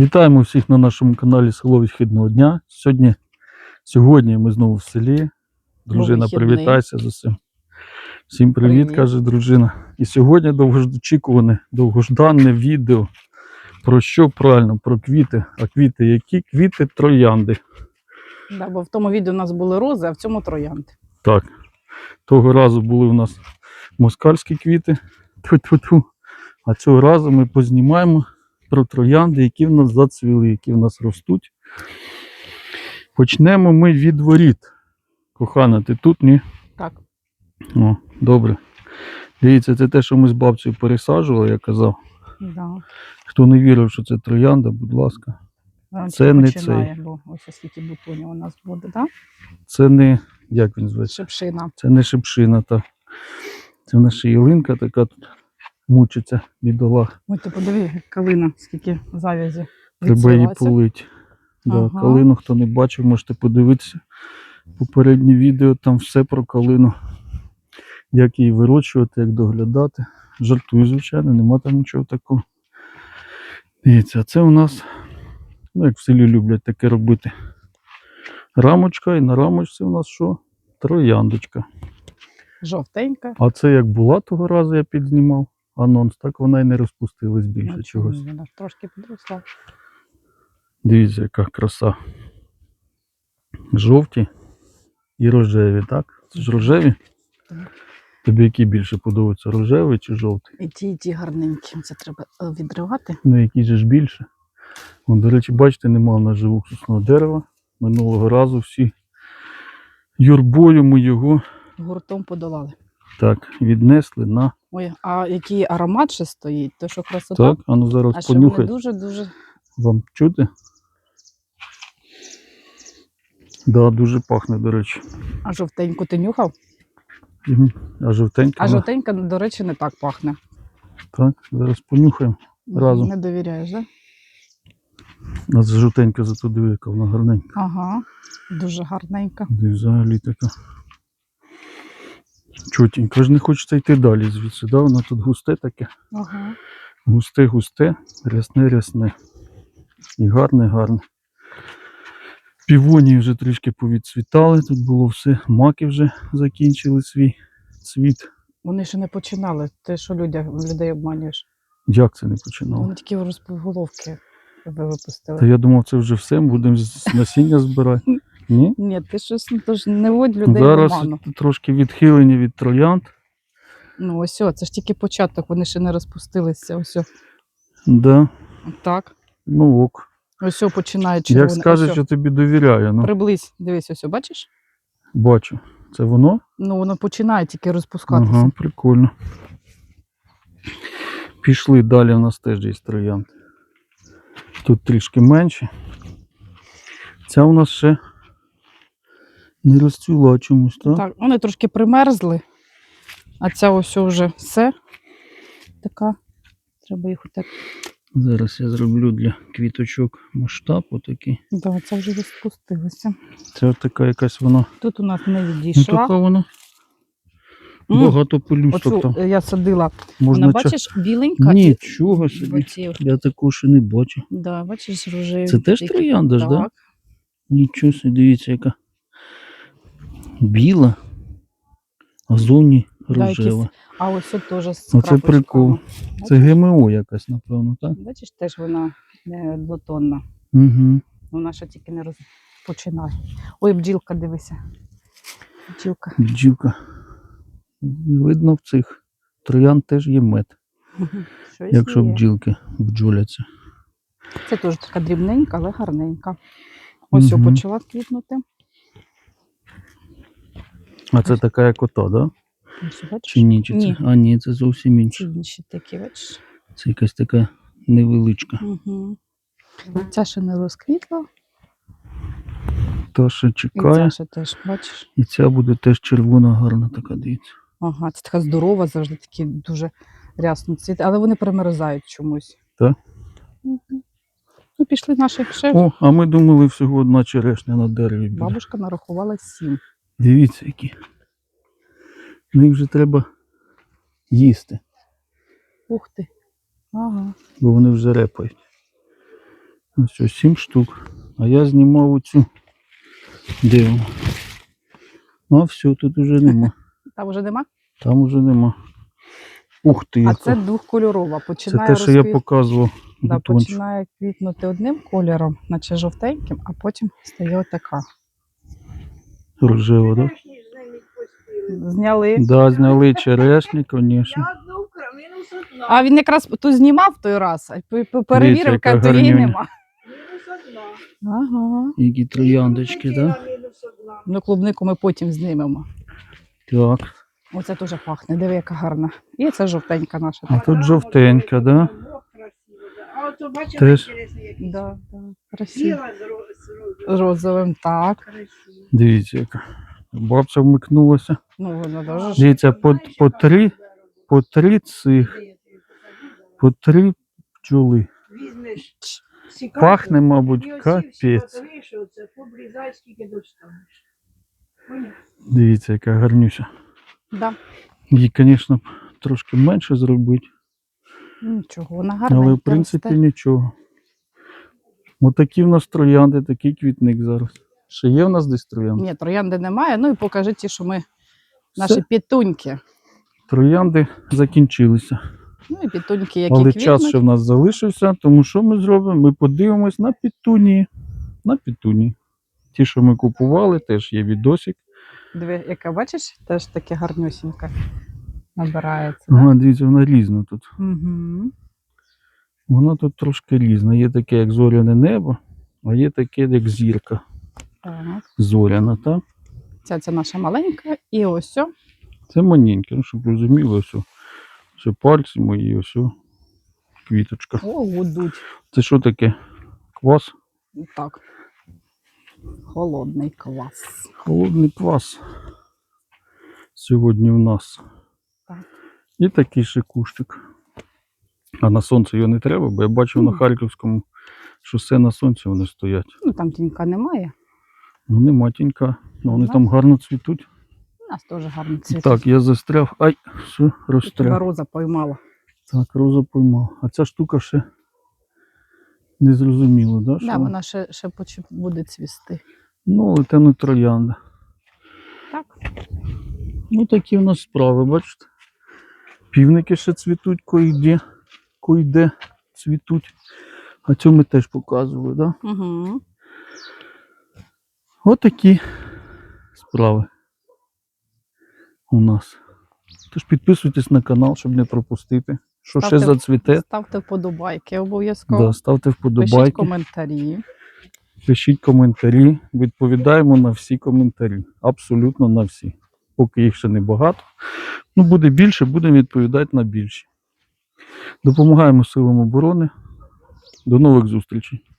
Вітаємо всіх на нашому каналі Село Відхідного дня. Сьогодні, сьогодні ми знову в селі. Дружина, привітайся з усім. Всім привіт, Привіт. каже дружина. І сьогодні довгоочікуване, довгождане відео. Про що правильно? Про квіти. А квіти які? Квіти троянди. Да, бо в тому відео у нас були рози, а в цьому троянди. Так. Того разу були у нас москальські квіти. Тьфу-тьфу-тьфу. А цього разу ми познімаємо про троянди, які в нас зацвіли, які в нас ростуть. Почнемо ми від воріт. Кохана, ти тут? Ні? Так. О, добре. Дивіться, це те, що ми з бабцею пересаджували, я казав. Да. Хто не вірив, що це троянда, будь ласка. Зараз Це не починає, бо ось скільки бутонів у нас буде, да? Це не, як він зветься? Шипшина. Це не шипшина, та. Це наша ялинка така тут мучиться, бідолах. Ой, ти подиви, калина, скільки завязі. Треба її полить. Да, Калину, хто не бачив, можете подивитися. Попереднє відео, там все про калину. Як її вирощувати, як доглядати. Жартую, звичайно, нема там нічого такого. Дивіться, а це у нас, ну як в селі люблять таке робити. Рамочка, і на рамочці у нас що? Трояндочка. Жовтенька. А це як була того разу, я підзнімав анонс, так вона і не розпустилась більше Ну, чогось. Вона ж трошки підросла. Дивіться, яка краса. Жовті і рожеві, так? Це ж рожеві? Так. Тобі які більше подобаються, рожевий чи жовтий? І ті, і ті гарненькі. Це треба е, відривати. Ну, же ж більше. О, до речі, бачите, нема в нас живого сосного дерева. Минулого разу всі юрбою ми його Гуртом подолали. так віднесли на. Ой, а який аромат ще стоїть, то що красота. Так, а ну зараз а понюхай. дуже-дуже Вам чути? Да, дуже пахне, до речі. А жовтеньку ти нюхав? А жовтенька. А жовтенька, до речі, не так пахне. Так, зараз понюхаємо. Разом. Не довіряєш, так? Да? У нас жовтенька зато диви, яка вона гарненька. Ага, дуже гарненька. І взагалі така. Чотенька. Ж не хочете йти далі звідси, да? Воно тут густе таке. Ага. Густе, густе, рясне, рясне. І гарне, гарне. Півонії вже трішки повідцвітали, тут було все. Маки вже закінчили свій цвіт. Вони ще не починали. Ти що людя, людей обманюєш? Як це не починало? Вони тільки розпівголовки випустили. Та я думав, це вже все, будемо насіння збирати. Ні? Ні, ти щось ну, то ж не водь людей в Зараз обману. трошки відхилені від троянд. Ну ось, о, це ж тільки початок, вони ще не розпустилися. Ось, о. Да. так. Ну ок. Ось о, починає Як скажеш, Ось, о. що тобі довіряю. Ну, Приблизь, дивись, ось, о, бачиш? бачу. Це воно? Ну, воно починає тільки розпускатися. Ага, прикольно. Пішли далі, у нас теж є троянд. Тут трішки менше. Ця у нас ще не розцвіла чомусь, так? Так, вони трошки примерзли, а ця ось вже все така. Треба їх отак. Зараз я зроблю для квіточок масштаб отакий. Да, це вже розпустилося. Це така якась вона. Тут у нас не Ну така вона. Багато пелюсток там. я садила. Можна Вона, ча- бачиш, біленька. Нічого собі. оці, Я такого ще не бачу. да, бачиш, рожеві. Це теж троянда ж, да? Так. Нічого собі, дивіться, яка біла, а зовні рожева. А ось це теж з Оце крапочками. прикол. Це Бачиш? ГМО якась, напевно, так? Бачиш, теж вона не двотонна. Угу. Вона ще тільки не розпочинає. Ой, бджілка, дивися. Бджілка. Бджілка. Видно, в цих троян теж є мед, Щось якщо є. бджілки бджоляться. Це теж така дрібненька, але гарненька. Ось mm почала квітнути. А це така, як ота, да? Чи ні? Чи Ні. Це? А, ні, це зовсім Ці інше. інші такі, бачиш? Це якась така невеличка. Угу. Ця ще не розквітла, Та ще і чекає. ця ще теж, бачиш? І ця буде теж червона, гарна така, дивіться. Ага, це така здорова, завжди такі дуже рясно цвіти, але вони примерзають чомусь. Так? Мгм. Ну, пішли наші ще. О, а ми думали всього одна черешня на дереві. буде. Бабушка нарахувала сім. Дивіться, які. Ну їх вже треба їсти, Ух ти. Ага. бо вони вже репають. Ось ось сім штук. А я знімав оцю. Де вона? А все, тут уже нема. Там вже нема. Там уже нема. Ух ти, А яка. це двохкольорова. Починає Це те, що я показував. да, починає квітнути одним кольором, наче жовтеньким, а потім стає отака. Рожева, так? Зняли. Да, зняли черешні, звісно. А він якраз тут знімав той раз, а перевірив, яка каже, її гарнюня. нема. Мінус одна. Ага. Які трояндочки, так? Да? Ну, клубнику ми потім знімемо. Так. Оце дуже пахне, диви, яка гарна. І це жовтенька наша. А тут жовтенька, да? Красиво, да. А от бачите, Теж. інтересний який. Да, да, красиво. Біла розовим. Розовим, так. Дивіться, яка. Бабця вмикнулася. Ну, воно дуже ж. Дивіться, по, по три, по три цих, по три пчоли. Візьмеш сікатор, Пахне, мабуть, і оці всі капець. готові, оце побрізай, скільки достанеш. Поняв? Дивіться, яка гарнюся. Да. Її, звісно, трошки менше зробити, Нічого, вона гарна. але в принципі нічого. Отакі в нас троянди, такий квітник зараз. Ще є в нас десь троянди? Ні, троянди немає. Ну і покажи ті, що ми Все, наші пітуньки. троянди закінчилися. Ну і пітуньки, які Але квітнуть. час ще в нас залишився, тому що ми зробимо? Ми подивимось на пітуні. На пітуні. Ті, що ми купували, теж є відосик. Диви, яка бачиш, теж таке гарнюсінька набирається. Ага, дивіться, вона різна тут. Угу. Вона тут трошки різна. Є таке, як зоряне небо, а є таке, як зірка Так. зоряна. Так? Ця це наша маленька. І ось о, Це маненьке, ну, щоб розуміли, ось. о. Це пальці мої, ось. о, Квіточка. о, гудуть. Це що таке? Квас? Так. Холодний квас. Холодний квас. Сьогодні в нас. Так. І такий ще кущик. А на сонце його не треба, бо я бачив на. Харківському шосе на сонці вони стоять. Ну там тінька немає. Ну нема тінька. Ну, вони там гарно цвітуть. У нас теж гарний цвіт. Так, я застряг. Ай, все, Тебе розстряг. роза поймала. Так, роза поймав. А ця штука ще не зрозуміло, да? що Да, вона? ще, ще буде цвісти. Ну, але те не троянда. Так. Ну, такі в нас справи, бачите. Півники ще цвітуть, койде, койде цвітуть. А цю ми теж показували, да? Угу. Отакі справи у нас. Тож підписуйтесь на канал, щоб не пропустити. Що ще Ставте- зацвіте, Ставте вподобайки обов'язково. да, ставте Пишіть коментарі. пишіть коментарі. Відповідаємо на всі коментарі. Абсолютно на всі. Поки їх ще не багато. Ну, буде більше, будемо відповідати на більші. Допомагаємо силам оборони. До нових зустрічей.